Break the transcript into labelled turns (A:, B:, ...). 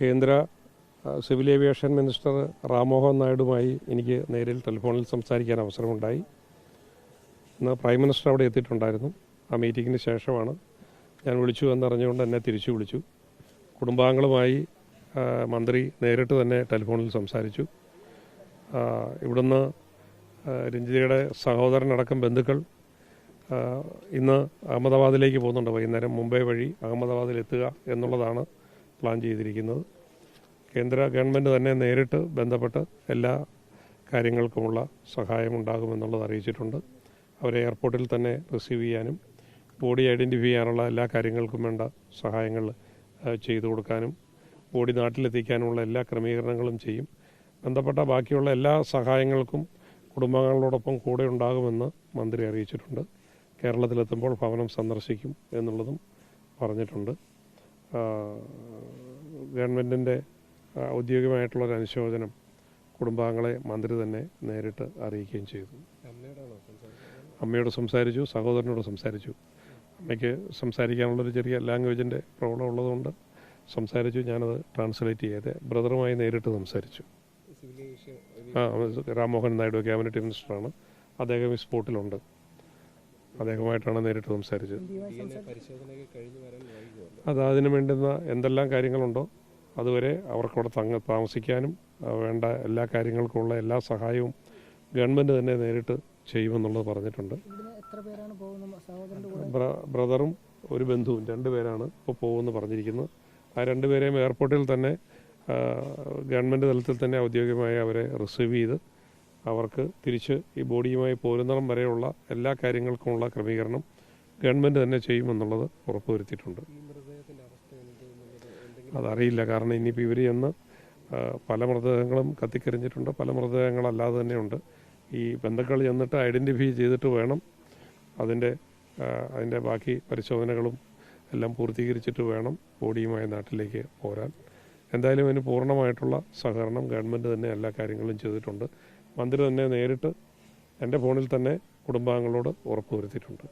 A: കേന്ദ്ര civil aviation minister Rammohan നായിഡുമായി എനിക്ക് നേരിൽ ടെലിഫോണിൽ സംസാരിക്കാൻ അവസരമുണ്ടായി. ഇന്ന് പ്രൈം മിനിസ്റ്റർ അവിടെ എത്തിയിട്ടുണ്ടായിരുന്നു. ആ മീറ്റിങ്ങിന് ശേഷമാണ് ഞാൻ വിളിച്ചു എന്നറിഞ്ഞുകൊണ്ട് എന്നെ തിരിച്ചു വിളിച്ചു. കുടുംബാംഗങ്ങളുമായി മന്ത്രി നേരിട്ട് തന്നെ ടെലിഫോണിൽ സംസാരിച്ചു. ഇവിടുന്ന് രഞ്ജിതയുടെ സഹോദരനടക്കം ബന്ധുക്കൾ ഇന്ന് അഹമ്മദാബാദിലേക്ക് പോകുന്നുണ്ട്. വൈകുന്നേരം മുംബൈ വഴി അഹമ്മദാബാദിൽ എത്തുക എന്നുള്ളതാണ് പ്ലാൻ ചെയ്തിരിക്കുന്നത്. കേന്ദ്ര ഗവൺമെന്റ് തന്നെ നേരിട്ട് ബന്ധപ്പെട്ട് എല്ലാ കാര്യങ്ങൾക്കുമുള്ള സഹായമുണ്ടാകുമെന്നുള്ളത് അറിയിച്ചിട്ടുണ്ട്. അവരെ എയർപോർട്ടിൽ തന്നെ റിസീവ് ചെയ്യാനും ബോഡി ഐഡന്റിഫൈ ചെയ്യാനുള്ള എല്ലാ കാര്യങ്ങൾക്കും വേണ്ട സഹായങ്ങൾ ചെയ്തു കൊടുക്കാനും ബോഡി നാട്ടിലെത്തിക്കാനുമുള്ള എല്ലാ ക്രമീകരണങ്ങളും ചെയ്യും. ബന്ധപ്പെട്ട ബാക്കിയുള്ള എല്ലാ സഹായങ്ങൾക്കും കുടുംബാംഗങ്ങളോടൊപ്പം കൂടെ ഉണ്ടാകുമെന്ന് മന്ത്രി അറിയിച്ചിട്ടുണ്ട്. കേരളത്തിലെത്തുമ്പോൾ ഭവനം സന്ദർശിക്കും എന്നുള്ളതും പറഞ്ഞിട്ടുണ്ട്. ഗവൺമെന്റിന്റെ ഔദ്യോഗികമായിട്ടുള്ളൊരു അനുശോചനം കുടുംബാംഗങ്ങളെ മന്ത്രി തന്നെ നേരിട്ട് അറിയിക്കുകയും ചെയ്തു. അമ്മയോട് സംസാരിച്ചു സഹോദരനോട് സംസാരിച്ചു. അമ്മയ്ക്ക് സംസാരിക്കാനുള്ളൊരു ചെറിയ ലാംഗ്വേജിന്റെ പ്രോബ്ലം ഉള്ളതുകൊണ്ട് സംസാരിച്ചു ഞാനത് ട്രാൻസ്ലേറ്റ് ചെയ്ത് ബ്രദറുമായി നേരിട്ട് സംസാരിച്ചു. ആ രാംമോഹൻ നായിഡു ക്യാബിനറ്റ് മിനിസ്റ്ററാണ്. അദ്ദേഹം ഈ സ്പോട്ടിലുണ്ട്. അദ്ദേഹമായിട്ടാണ് നേരിട്ട് സംസാരിച്ചത്. അത് അതിന് വേണ്ടുന്ന എന്തെല്ലാം കാര്യങ്ങളുണ്ടോ അതുവരെ അവർക്കവിടെ തങ്ങ താമസിക്കാനും വേണ്ട എല്ലാ കാര്യങ്ങൾക്കുമുള്ള എല്ലാ സഹായവും ഗവൺമെന്റ് തന്നെ നേരിട്ട് ചെയ്യുമെന്നുള്ളത് പറഞ്ഞിട്ടുണ്ട്. ബ്രദറും ഒരു ബന്ധുവും രണ്ടുപേരാണ് ഇപ്പോൾ പോകുമെന്ന് പറഞ്ഞിരിക്കുന്നത്. ആ രണ്ടുപേരെയും എയർപോർട്ടിൽ തന്നെ ഗവൺമെന്റ് തലത്തിൽ തന്നെ ഔദ്യോഗികമായി അവരെ റിസീവ് ചെയ്ത് അവർക്ക് തിരിച്ച് ഈ ബോഡിയുമായി പോരുന്നിടം വരെയുള്ള എല്ലാ കാര്യങ്ങൾക്കുമുള്ള ക്രമീകരണം ഗവൺമെന്റ് തന്നെ ചെയ്യുമെന്നുള്ളത് ഉറപ്പുവരുത്തിയിട്ടുണ്ട്. അതറിയില്ല. കാരണം ഇനിയിപ്പോൾ ഇവർ ചെന്ന് പല മൃതദേഹങ്ങളും കത്തിക്കരിഞ്ഞിട്ടുണ്ട്. പല മൃതദേഹങ്ങളല്ലാതെ തന്നെയുണ്ട്. ഈ ബന്ധുക്കൾ ചെന്നിട്ട് ഐഡന്റിഫൈ ചെയ്തിട്ട് വേണം അതിന്റെ അതിന്റെ ബാക്കി പരിശോധനകളും എല്ലാം പൂർത്തീകരിച്ചിട്ട് വേണം ബോഡിയുമായി നാട്ടിലേക്ക് പോരാൻ. എന്തായാലും അതിന് പൂർണമായിട്ടുള്ള സഹകരണം ഗവൺമെന്റ് തന്നെ എല്ലാ കാര്യങ്ങളും ചെയ്തിട്ടുണ്ട്. മന്ത്രി തന്നെ നേരിട്ട് എന്റെ ഫോണിൽ തന്നെ കുടുംബാംഗങ്ങളോട് ഉറപ്പ് വരുത്തിയിട്ടുണ്ട്